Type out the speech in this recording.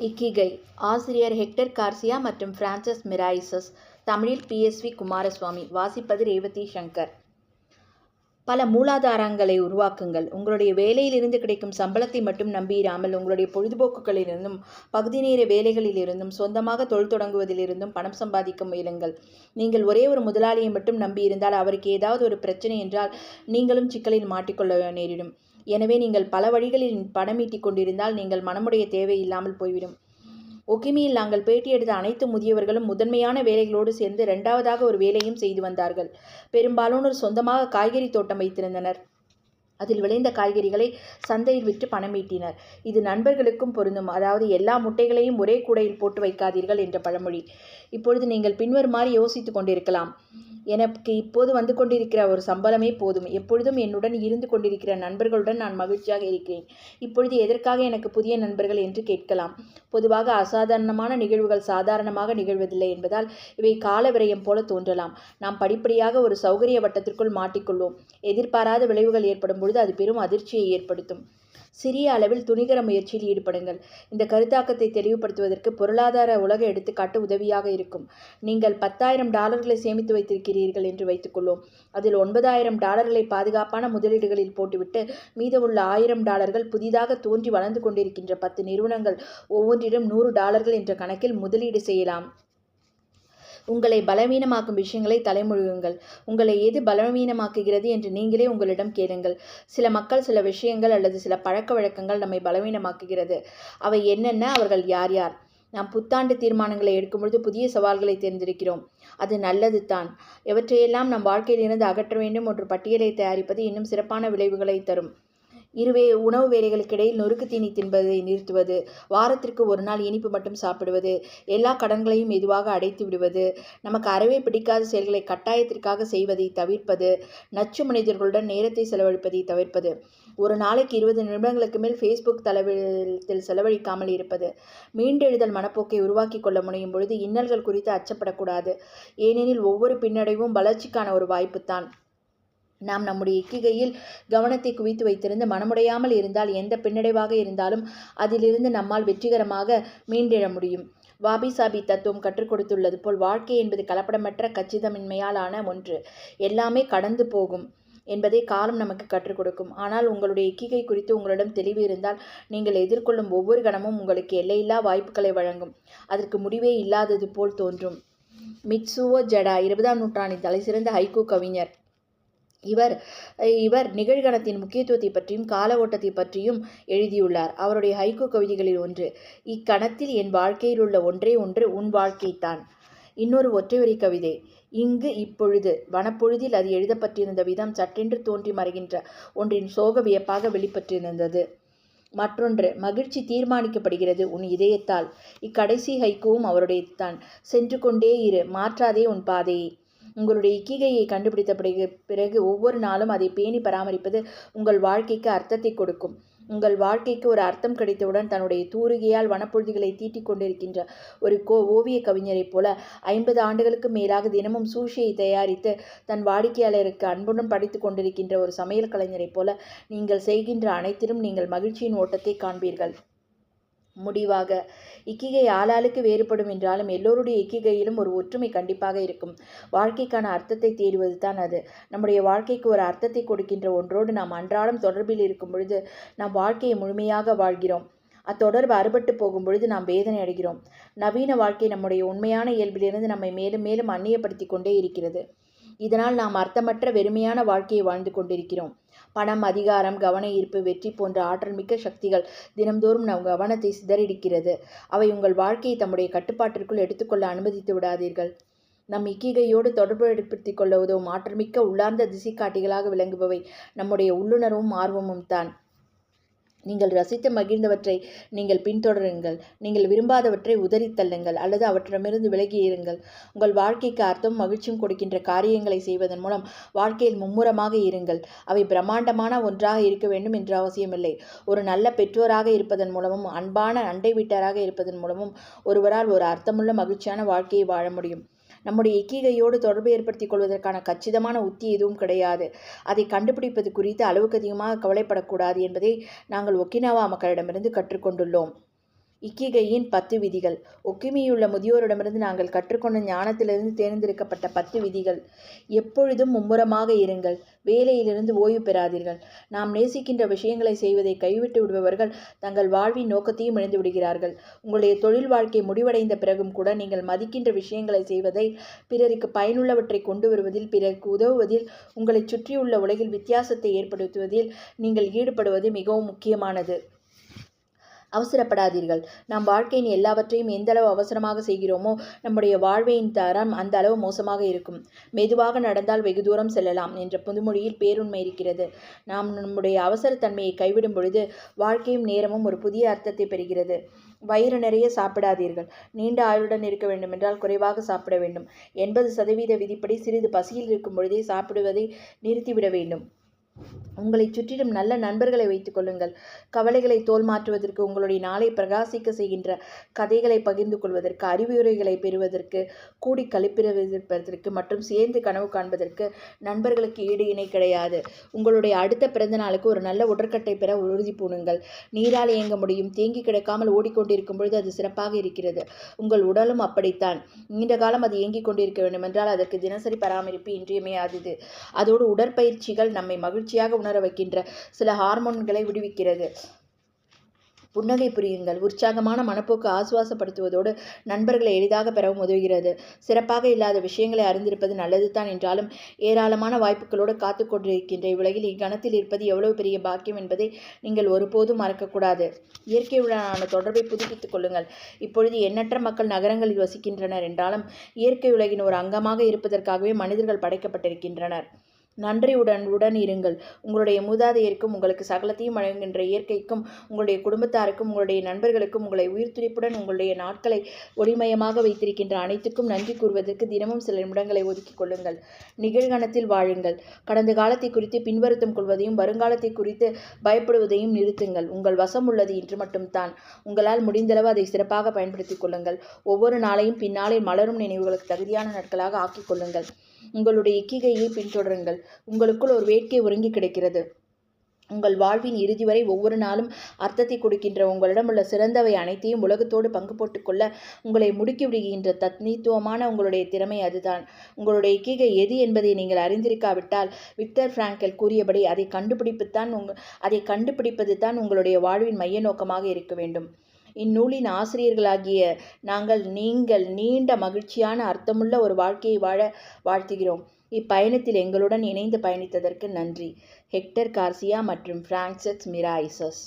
இக்கிகை ஆசிரியர் hectare Garcia மற்றும் பிரான்சஸ் மிராயிசஸ் தமிழில் பிஎஸ்வி குமாரசுவாமி வாசிப்பது ரேவதி சங்கர். பல மூலாதாரங்களை உருவாக்குங்கள். உங்களுடைய வேலையிலிருந்து கிடைக்கும் சம்பளத்தை மட்டும் நம்பியிராமல் உங்களுடைய பொழுதுபோக்குகளிலிருந்தும் பகுதி நேர வேலைகளிலிருந்தும் சொந்தமாக தொழில் தொடங்குவதிலிருந்தும் பணம் சம்பாதிக்க முயலுங்கள். நீங்கள் ஒரே ஒரு முதலாளியை மட்டும் நம்பியிருந்தால் அவருக்கு ஏதாவது ஒரு பிரச்சனை என்றால் நீங்களும் சிக்கலில் மாட்டிக்கொள்ள நேரிடும். எனவே நீங்கள் பல வழிகளில் பணம் ஈட்டிக் கொண்டிருந்தால் நீங்கள் மனமுடைய தேவை இல்லாமல் போய்விடும். ஒகிமியில் நாங்கள் பேட்டி எடுத்த அனைத்து முதியவர்களும் முதன்மையான வேலைகளோடு சேர்ந்து இரண்டாவதாக ஒரு வேலையும் செய்து வந்தார்கள். பெரும்பாலானோர் சொந்தமாக காய்கறி தோட்டம் வைத்திருந்தனர். அதில் விளைந்த காய்கறிகளை சந்தையில் விற்று பணம் ஈட்டினர். இது நண்பர்களுக்கும் பொருந்தும். அதாவது எல்லா முட்டைகளையும் ஒரே கூடையில் போட்டு வைக்காதீர்கள் என்ற பழமொழி. இப்பொழுது நீங்கள் பின்வருமாறு யோசித்து கொண்டிருக்கலாம். எனக்கு இப்போது வந்து கொண்டிருக்கிற ஒரு சம்பளமே போதும். எப்பொழுதும் என்னுடன் இருந்து கொண்டிருக்கிற நண்பர்களுடன் நான் மகிழ்ச்சியாக இருக்கிறேன். இப்பொழுது எதற்காக எனக்கு புதிய நண்பர்கள் என்று கேட்கலாம். பொதுவாக அசாதாரணமான நிகழ்வுகள் சாதாரணமாக நிகழ்வதில்லை என்பதால் இவை கால விரயம் போல தோன்றலாம். நாம் படிப்படியாக ஒரு சௌகரிய வட்டத்திற்குள் மாட்டிக்கொள்வோம். எதிர்பாராத விளைவுகள் ஏற்படும் பொழுது அது பெரும் அதிர்ச்சியை ஏற்படுத்தும். சிறிய அளவில் துணிகர முயற்சியில் ஈடுபடுங்கள். இந்த கருத்தாக்கத்தை தெளிவுபடுத்துவதற்கு பொருளாதார உலக எடுத்துக்காட்டு உதவியாக இருக்கும். நீங்கள் பத்தாயிரம் டாலர்களை சேமித்து வைத்திருக்கிறீர்கள் என்று வைத்துக்கொள்வோம் அதில் ஒன்பதாயிரம் டாலர்களை பாதுகாப்பான முதலீடுகளில் போட்டுவிட்டு மீதமுள்ள ஆயிரம் டாலர்கள் புதிதாக தோன்றி வளர்ந்து கொண்டிருக்கின்ற பத்து நிறுவனங்கள் ஒவ்வொன்றிலும் நூறு டாலர்கள் என்ற கணக்கில் முதலீடு செய்யலாம். உங்களை பலவீனமாக்கும் விஷயங்களை தலைமுழுகுங்கள். உங்களை எது பலவீனமாக்குகிறது என்று நீங்களே உங்களிடம் கேளுங்கள். சில மக்கள் சில விஷயங்கள் அல்லது சில பழக்க வழக்கங்கள் நம்மை பலவீனமாக்குகிறது. அவை என்னென்ன? அவர்கள் யார் யார்? நாம் புத்தாண்டு தீர்மானங்களை எடுக்கும்பொழுது புதிய சவால்களை தேர்ந்தெடுக்கிறோம். அது நல்லது தான் எவற்றையெல்லாம் நம் வாழ்க்கையிலிருந்து அகற்ற வேண்டும். ஒரு பட்டியலை தயாரிப்பது இன்னும் சிறப்பான விளைவுகளை தரும். இருவே உணவு வேலைகளுக்கு இடையில் நொறுக்கு தீனி தின்பதை நிறுத்துவது வாரத்திற்கு ஒரு நாள் இனிப்பு மட்டும் சாப்பிடுவது எல்லா கடன்களையும் மெதுவாக அடைத்து விடுவது நமக்கு அறவே பிடிக்காத செயல்களை கட்டாயத்திற்காக செய்வதை தவிர்ப்பது நச்சு மனிதர்களுடன் நேரத்தை செலவழிப்பதை தவிர்ப்பது ஒரு நாளைக்கு இருபது நிமிடங்களுக்கு மேல் ஃபேஸ்புக் தலைவத்தில் செலவழிக்காமல் இருப்பது மீண்டெழுதல் மனப்போக்கை உருவாக்கி கொள்ள முடியும் பொழுது இன்னல்கள் குறித்து அச்சப்படக்கூடாது ஏனெனில் ஒவ்வொரு பின்னடைவும் வளர்ச்சிக்கான ஒரு வாய்ப்புத்தான். நாம் நம்முடைய இக்கிகையில் கவனத்தை குவித்து வைத்திருந்து மனமுடையாமல் இருந்தால் எந்த பின்னடைவாக இருந்தாலும் அதிலிருந்து நம்மால் வெற்றிகரமாக மீண்டெழ முடியும். வாபி சாபி தத்துவம் கற்றுக் கொடுத்துள்ளது போல் வாழ்க்கை என்பது கலப்படமற்ற கச்சிதமின்மையாலான ஒன்று. எல்லாமே கடந்து போகும் என்பதை காலம் நமக்கு கற்றுக் கொடுக்கும். ஆனால் உங்களுடைய இக்கிகை குறித்து உங்களிடம் தெளிவு இருந்தால் நீங்கள் எதிர்கொள்ளும் ஒவ்வொரு கணமும் உங்களுக்கு எல்லையில்லா வாய்ப்புகளை வழங்கும். அதற்கு முடிவே இல்லாதது போல் தோன்றும். மிட்சுவோ ஜடா இருபதாம் நூற்றாண்டின் தலைசிறந்த ஹைகோ கவிஞர் இவர் இவர் நிகழ்கணத்தின் முக்கியத்துவத்தை பற்றியும் கால ஓட்டத்தை பற்றியும் எழுதியுள்ளார். அவருடைய ஹைகோ கவிதைகளில் ஒன்று இக்கணத்தில் என் வாழ்க்கையில் உள்ள ஒன்றே ஒன்று உன் வாழ்க்கைத்தான் இன்னொரு ஒற்றை வரி கவிதை இங்கு இப்பொழுது வனப்பொழுதில் அது எழுதப்பட்டிருந்த விதம் சட்டென்று தோன்றி மறைகின்ற ஒன்றின் சோக வியப்பாக வெளிப்பட்டிருந்தது. மற்றொன்று மகிழ்ச்சி தீர்மானிக்கப்படுகிறது உன் இதயத்தால். இக்கடைசி ஹைக்குவும் அவருடைய தான் சென்று கொண்டே இரு மாற்றாதே உன் பாதையை. உங்களுடைய இக்கிகையை கண்டுபிடித்த பிறகு ஒவ்வொரு நாளும் அதை பேணி பராமரிப்பது உங்கள் வாழ்க்கைக்கு அர்த்தத்தை கொடுக்கும். உங்கள் வாழ்க்கைக்கு ஒரு அர்த்தம் கிடைத்தவுடன் தன்னுடைய தூரிகையால் வனப்பொழுதிகளை தீட்டிக் கொண்டிருக்கின்ற ஒரு கோ ஓவிய கவிஞரைப் போல ஐம்பது ஆண்டுகளுக்கு மேலாக தினமும் சூஷியை தயாரித்து தன் வாடிக்கையாளருக்கு அன்புடன் படித்து கொண்டிருக்கின்ற ஒரு சமையல் கலைஞரைப் போல நீங்கள் செய்கின்ற அனைத்திலும் நீங்கள் மகிழ்ச்சியின் ஓட்டத்தை காண்பீர்கள். முடிவாக. இக்கிகை ஆளாளுக்கு வேறுபடும் என்றாலும் எல்லோருடைய இக்கிகையிலும் ஒரு ஒற்றுமை கண்டிப்பாக இருக்கும். வாழ்க்கைக்கான அர்த்தத்தை தேடுவது தான் அது. நம்முடைய வாழ்க்கைக்கு ஒரு அர்த்தத்தை கொடுக்கின்ற ஒன்றோடு நாம் அன்றாடம் தொடர்பில் இருக்கும் பொழுது நாம் வாழ்க்கையை முழுமையாக வாழ்கிறோம். அத்தொடர்பு அறுபட்டு போகும் பொழுது நாம் வேதனை அடைகிறோம். நவீன வாழ்க்கை நம்முடைய உண்மையான இயல்பிலிருந்து நம்மை மேலும் மேலும் அந்நியப்படுத்தி கொண்டே இருக்கிறது. இதனால் நாம் அர்த்தமற்ற வெறுமையான வாழ்க்கையை வாழ்ந்து கொண்டிருக்கிறோம். பணம் அதிகாரம் கவன ஈர்ப்பு வெற்றி போன்ற ஆற்றல் மிக்க சக்திகள் தினம்தோறும் நம் கவனத்தை சிதறடிக்கிறது. அவை உங்கள் வாழ்க்கையை தம்முடைய கட்டுப்பாட்டிற்குள் எடுத்துக்கொள்ள அனுமதித்து விடாதீர்கள். நம் இக்கிகையோடு தொடர்பு ஏற்படுத்திக் கொள்ள உதவும் ஆற்றல்மிக்க உள்ளார்ந்த திசைக்காட்டிகளாக விளங்குபவை. நம்முடைய உள்ளுணர்வும் ஆர்வமும் தான் நீங்கள் ரசித்து மகிழ்ந்தவற்றை நீங்கள் பின்தொடருங்கள். நீங்கள் விரும்பாதவற்றை உதறி தள்ளுங்கள் அல்லது அவற்றிடமிருந்து விலகி இருங்கள். உங்கள் வாழ்க்கைக்கு அர்த்தம் மகிழ்ச்சியும் கொடுக்கின்ற காரியங்களை செய்வதன் மூலம் வாழ்க்கையில் மும்முரமாக இருங்கள். அவை பிரம்மாண்டமான ஒன்றாக இருக்க வேண்டும் என்ற அவசியமில்லை. ஒரு நல்ல பெற்றோராக இருப்பதன் மூலமும் அன்பான அண்டை வீட்டாராக இருப்பதன் மூலமும் ஒருவரால் ஒரு அர்த்தமுள்ள மகிழ்ச்சியான வாழ்க்கையை வாழ முடியும். நம்முடைய இக்கிகையோடு தொடர்பு ஏற்படுத்திக் கொள்வதற்கான கச்சிதமான உத்தி எதுவும் கிடையாது. அதை கண்டுபிடிப்பது குறித்து அளவுக்கு அதிகமாக கவலைப்படக்கூடாது என்பதை நாங்கள் ஒக்கினாவா மக்களிடமிருந்து கற்றுக்கொண்டுள்ளோம். இக்கிகையின் பத்து விதிகள். ஒக்குமியுள்ள முதியோரிடமிருந்து நாங்கள் கற்றுக்கொண்ட ஞானத்திலிருந்து தேர்ந்தெடுக்கப்பட்ட பத்து விதிகள். எப்பொழுதும் மும்முரமாக இருங்கள். வேலையிலிருந்து ஓய்வு பெறாதீர்கள். நாம் நேசிக்கின்ற விஷயங்களை செய்வதை கைவிட்டு விடுபவர்கள் தங்கள் வாழ்வின் நோக்கத்தையும் இழந்து விடுகிறார்கள். உங்களுடைய தொழில் வாழ்க்கை முடிவடைந்த பிறகும் கூட நீங்கள் மதிக்கின்ற விஷயங்களை செய்வதை பிறருக்கு பயனுள்ளவற்றை கொண்டு வருவதில் பிறருக்கு உதவுவதில் உங்களை சுற்றியுள்ள உலகில் வித்தியாசத்தை ஏற்படுத்துவதில் நீங்கள் ஈடுபடுவது மிகவும் முக்கியமானது. அவசரப்படாதீர்கள். நாம் வாழ்க்கையின் எல்லாவற்றையும் எந்த அளவு அவசரமாக செய்கிறோமோ நம்முடைய வாழ்வையின் தரம் அந்த அளவு மோசமாக இருக்கும். மெதுவாக நடந்தால் வெகு தூரம் செல்லலாம் என்ற புதுமொழியில் பேருண்மை இருக்கிறது. நாம் நம்முடைய அவசரத்தன்மையை கைவிடும் பொழுது வாழ்க்கையும் நேரமும் ஒரு புதிய அர்த்தத்தை பெறுகிறது. வயிறு நிறைய சாப்பிடாதீர்கள். நீண்ட ஆயுளுடன் இருக்க வேண்டுமென்றால் குறைவாக சாப்பிட வேண்டும். எண்பது சதவீத விதிப்படி சிறிது பசியில் இருக்கும் பொழுதே சாப்பிடுவதை நிறுத்திவிட வேண்டும். உங்களை சுற்றிலும் நல்ல நண்பர்களை வைத்துக் கொள்ளுங்கள். கவலைகளை தோல் மாற்றுவதற்கு உங்களுடைய நாளை பிரகாசிக்க செய்கின்ற கதைகளை பகிர்ந்து கொள்வதற்கு அறிவுரைகளை பெறுவதற்கு கூடி கழிப்பிறப்பதற்கு மற்றும் சேர்ந்து கனவு காண்பதற்கு நண்பர்களுக்கு ஈடு இணை கிடையாது. உங்களுடைய அடுத்த பிறந்த நாளுக்கு ஒரு நல்ல உடற்கட்டை பெற உறுதி பூணுங்கள். நீரால் இயங்க முடியும். தேங்கி கிடக்காமல் ஓடிக்கொண்டிருக்கும் பொழுது அது சிறப்பாக இருக்கிறது. உங்கள் உடலும் அப்படித்தான். நீண்ட காலம் அது இயங்கிக் கொண்டிருக்க வேண்டுமென்றால் அதற்கு தினசரி பராமரிப்பு இன்றியமையாதது. அதோடு உடற்பயிற்சிகள் நம்மை மகிழ்ச்சியாக உணர வைக்கின்ற சில ஹார்மோன்களை விடுவிக்கிறது. புன்னகை புரியுங்கள். உற்சாகமான மனப்போக்கு ஆசுவாசப்படுத்துவதோடு நண்பர்களை எளிதாக பெறவும் உதவுகிறது. சிறப்பாக இல்லாத விஷயங்களை அறிந்திருப்பது நல்லது தான் என்றாலும் ஏராளமான வாய்ப்புகளோடு காத்து கொண்டிருக்கின்ற இவ்வுலகில் இக்கணத்தில் இருப்பது எவ்வளவு பெரிய பாக்கியம் என்பதை நீங்கள் ஒருபோதும் மறக்கக்கூடாது. இயற்கையுடனான தொடர்பை புதுப்பித்துக் கொள்ளுங்கள். இப்பொழுது எண்ணற்ற மக்கள் நகரங்களில் வசிக்கின்றனர் என்றாலும் இயற்கை உலகின் ஒரு அங்கமாக இருப்பதற்காகவே மனிதர்கள் படைக்கப்பட்டிருக்கின்றனர். நன்றியுடன் உடன் இருங்கள். உங்களுடைய மூதாதையருக்கும் உங்களுக்கு சகலத்தையும் வழங்குகின்ற இயற்கைக்கும் உங்களுடைய குடும்பத்தாருக்கும் உங்களுடைய நண்பர்களுக்கும் உங்களை உயிர்த்துடிப்புடன் உங்களுடைய நாட்களை ஒளிமயமாக வைத்திருக்கின்ற அனைத்துக்கும் நன்றி கூறுவதற்கு தினமும் சில நிமிடங்களை ஒதுக்கிக் கொள்ளுங்கள். நிகழ்கணத்தில் வாழுங்கள். கடந்த காலத்தை குறித்து பின்வருத்தம் கொள்வதையும் வருங்காலத்தை குறித்து பயப்படுவதையும் நிறுத்துங்கள். உங்கள் வசம் உள்ளது இன்று மட்டும்தான். உங்களால் முடிந்தளவு அதை சிறப்பாக பயன்படுத்திக் கொள்ளுங்கள். ஒவ்வொரு நாளையும் பின்னாலே மலரும் நினைவுகளுக்கு தகுதியான நாட்களாக ஆக்கிக் கொள்ளுங்கள். உங்களுடைய இக்கிகையை பின்தொடருங்கள். உங்களுக்குள் ஒரு வேட்கை உறங்கி கிடக்கிறது. உங்கள் வாழ்வின் இறுதி வரை ஒவ்வொரு நாளும் அர்த்தத்தை கொடுக்கின்ற உங்களிடம் உள்ள சிறந்தவை அனைத்தையும் உலகத்தோடு பங்கு போட்டுக்கொள்ள உங்களை முடுக்கி விடுகின்ற தத்னித்துவமான உங்களுடைய திறமை அதுதான். உங்களுடைய கீகை எது என்பதை நீங்கள் அறிந்திருக்காவிட்டால் விக்டர் பிராங்கல் கூறியபடி அதை கண்டுபிடிப்புத்தான் உங் அதை கண்டுபிடிப்பது தான் உங்களுடைய வாழ்வின் மைய நோக்கமாக இருக்க வேண்டும். இந்நூலின் ஆசிரியர்களாகிய நாங்கள் நீங்கள் நீண்ட மகிழ்ச்சியான அர்த்தமுள்ள ஒரு வாழ்க்கையை வாழ வாழ்த்துகிறோம். இப்பயணத்தில் எங்களுடன் இணைந்து பயணித்ததற்கு நன்றி. ஹெக்டர் கார்சியா மற்றும் பிரான்சஸ் மிராய்சஸ்.